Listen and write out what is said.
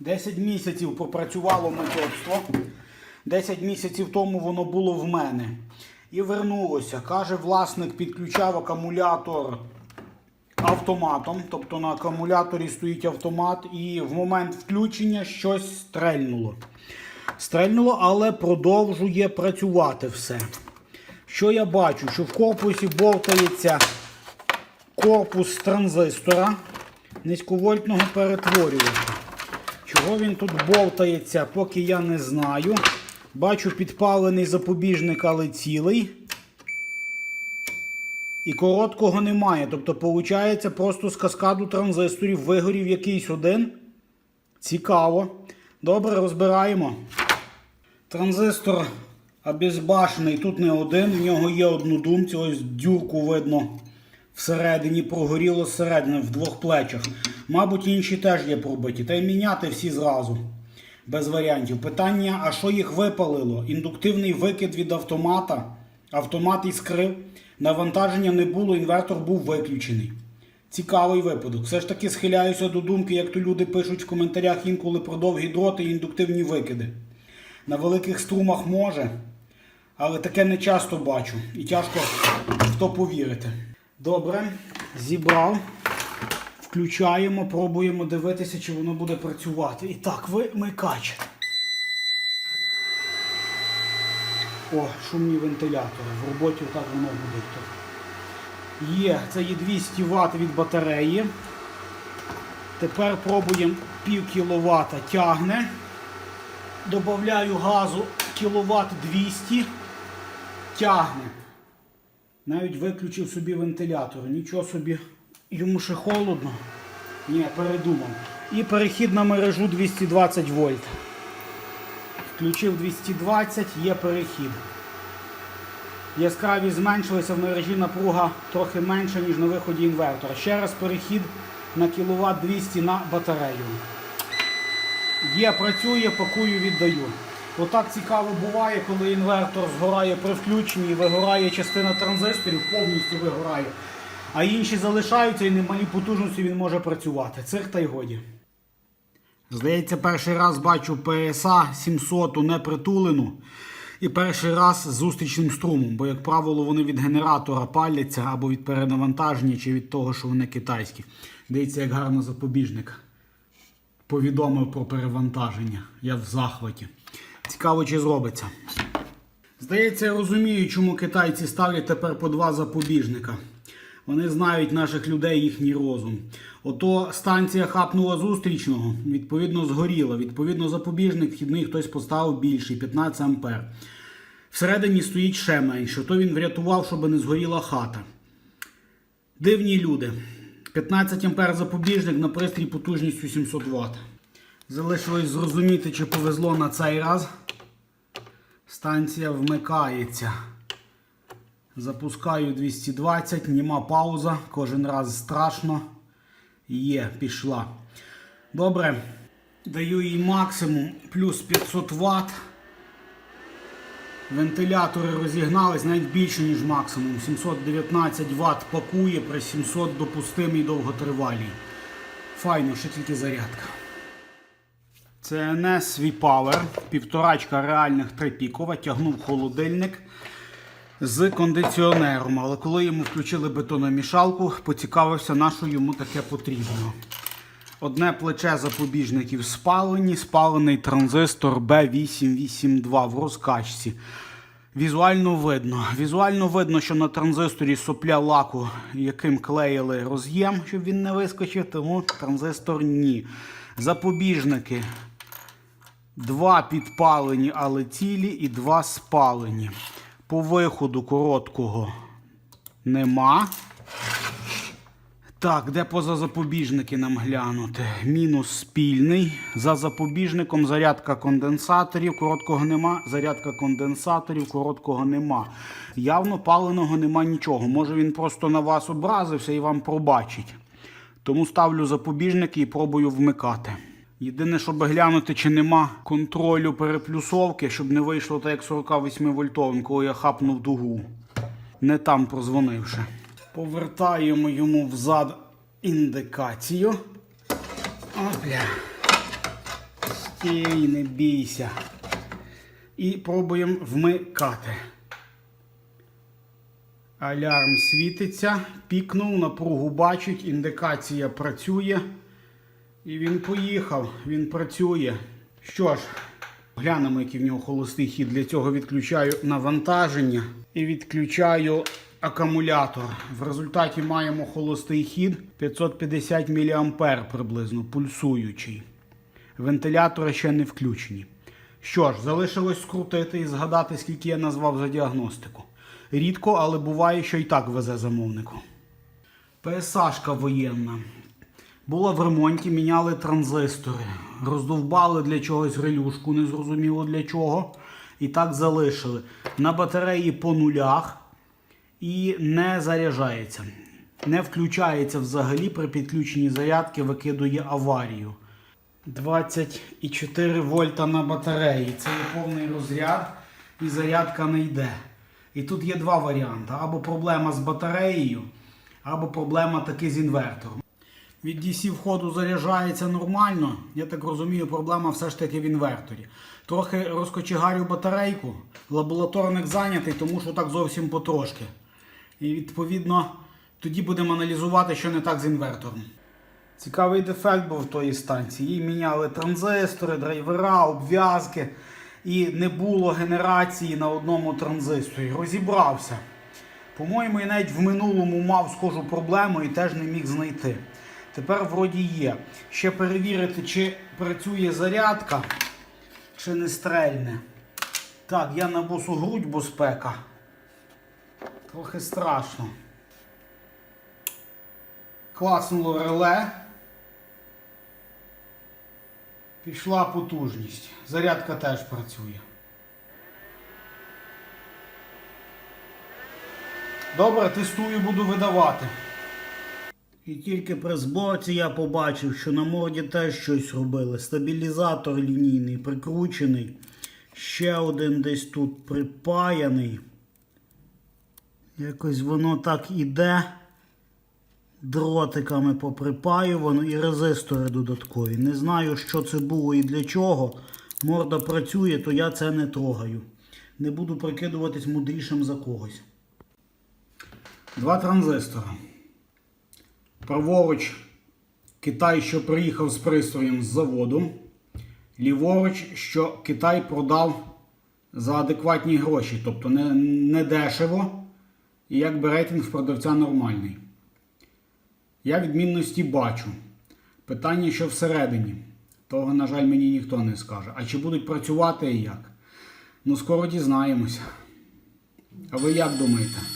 10 місяців попрацювало методство. 10 місяців тому воно було в мене. І вернулося. Каже, власник підключав акумулятор автоматом. Тобто на акумуляторі стоїть автомат, і в момент включення щось стрельнуло. Стрельнуло, але продовжує працювати все. Що я бачу? Що в корпусі бовтається корпус транзистора низьковольтного перетворювача. Чого він тут бовтається, поки я не знаю. Бачу підпалений запобіжник, але цілий. І короткого немає. Тобто, виходить, просто з каскаду транзисторів вигорів якийсь один. Цікаво. Добре, розбираємо. Транзистор обезбашений, тут не один, в нього є однодумці, ось дюрку видно всередині, прогоріло зсередини в двох плечах. Мабуть, інші теж є пробиті. Та й міняти всі зразу. Без варіантів. Питання, а що їх випалило? Індуктивний викид від автомата. Автомат іскрив. Навантаження не було, інвертор був виключений. Цікавий випадок. Все ж таки схиляюся до думки, як то люди пишуть в коментарях інколи про довгі дроти і індуктивні викиди. На великих струмах може, але таке не часто бачу і тяжко в то повірити. Добре, зібрав. Включаємо, пробуємо дивитися, чи воно буде працювати. І так, вимикач. О, шумні вентилятори. В роботі так воно буде. Є, це є 200 Вт від батареї. Тепер пробуємо пів кіловата тягне. Добавляю газу кіловат 200. Тягне. Навіть виключив собі вентилятор. Нічого собі, йому ще холодно. Ні, передумав. І перехід на мережу 220 вольт. Включив 220, є перехід. Яскравість зменшилася в мережі напруга трохи менша, ніж на виході інвертора. Ще раз перехід на кіловат 200 на батарею. Є, працює, пакую, віддаю. Отак цікаво буває, коли інвертор згорає при включенні, вигорає частина транзисторів, повністю вигорає. А інші залишаються і на малій потужності він може працювати. Цих та й годі. Здається, перший раз бачу PSA 700 непритулену. І перший раз з зустрічним струмом, бо, як правило, вони від генератора паляться або від перенавантаження, чи від того, що вони китайські. Дивіться, як гарно запобіжник повідомив про перевантаження. Я в захваті. Цікаво, чи зробиться. Здається, я розумію, чому китайці ставлять тепер по два запобіжника. Вони знають наших людей їхній розум. Ото станція хапнула зустрічного, відповідно, згоріла. Відповідно, запобіжник вхідний хтось поставив більший 15 ампер. Всередині стоїть ще менше. То він врятував, щоб не згоріла хата. Дивні люди. 15 ампер запобіжник на пристрій потужністю 700 Вт. Залишилось зрозуміти, чи повезло на цей раз. Станція вмикається. Запускаю 220, нема пауза. Кожен раз страшно. Є, пішла. Добре. Даю їй максимум плюс 500 Вт. Вентилятори розігнались навіть більше, ніж максимум. 719 Вт пакує при 700 допустимій довготривалій. Файно, ще тільки зарядка. Це не Power, півторачка реальних трипікова, тягнув холодильник з кондиціонером. Але коли йому включили бетономішалку, поцікавився, на що йому таке потрібно. Одне плече запобіжників спалені, спалений транзистор B882 в розкачці. Візуально видно. Візуально видно, що на транзисторі сопля лаку, яким клеїли роз'єм, щоб він не вискочив, тому транзистор ні. Запобіжники. Два підпалені, але цілі, і два спалені. По виходу короткого нема. Так, де поза запобіжники нам глянути? Мінус спільний. За запобіжником зарядка конденсаторів, короткого нема. Зарядка конденсаторів, короткого нема. Явно паленого нема нічого. Може він просто на вас образився і вам пробачить. Тому ставлю запобіжники і пробую вмикати. Єдине, щоб глянути, чи нема контролю переплюсовки, щоб не вийшло так, як 48 вольтовим, коли я хапнув дугу. Не там прозвонивши. Повертаємо йому взад індикацію. Опля. Ей, не бійся. І пробуємо вмикати. Алярм світиться, пікнув, напругу бачить, індикація працює. І він поїхав, він працює. Що ж, глянемо, який в нього холостий хід. Для цього відключаю навантаження і відключаю акумулятор. В результаті маємо холостий хід 550 мА приблизно, пульсуючий. Вентилятори ще не включені. Що ж, залишилось скрутити і згадати, скільки я назвав за діагностику. Рідко, але буває, що і так везе замовнику. ПСАшка воєнна. Була в ремонті, міняли транзистори, роздовбали для чогось релюшку, незрозуміло для чого. І так залишили. На батареї по нулях і не заряджається. Не включається взагалі при підключенні зарядки, викидує аварію. 24 вольта на батареї. Це є повний розряд і зарядка не йде. І тут є два варіанти: або проблема з батареєю, або проблема таки з інвертором. Від DC входу заряджається нормально. Я так розумію, проблема все ж таки в інверторі. Трохи розкочегарю батарейку, лабораторник зайнятий, тому що так зовсім потрошки. І відповідно тоді будемо аналізувати, що не так з інвертором. Цікавий дефект був в тої станції. Їй міняли транзистори, драйвера, обв'язки. І не було генерації на одному транзисторі. Розібрався. По-моєму, я навіть в минулому мав схожу проблему і теж не міг знайти. Тепер вроді є. Ще перевірити, чи працює зарядка, чи не стрельне. Так, я на босу грудь, бо спека. Трохи страшно. Клацнуло реле. Пішла потужність. Зарядка теж працює. Добре, тестую, буду видавати. І тільки при зборці я побачив, що на морді теж щось робили. Стабілізатор лінійний, прикручений. Ще один десь тут припаяний. Якось воно так іде. Дротиками поприпаювано і резистори додаткові. Не знаю, що це було і для чого. Морда працює, то я це не трогаю. Не буду прикидуватись мудрішим за когось. Два транзистори. Праворуч Китай, що приїхав з пристроєм з заводу. Ліворуч, що Китай продав за адекватні гроші, тобто не, не дешево. І якби рейтинг продавця нормальний. Я відмінності бачу. Питання, що всередині. Того, на жаль, мені ніхто не скаже. А чи будуть працювати і як? Ну, скоро дізнаємося. А ви як думаєте?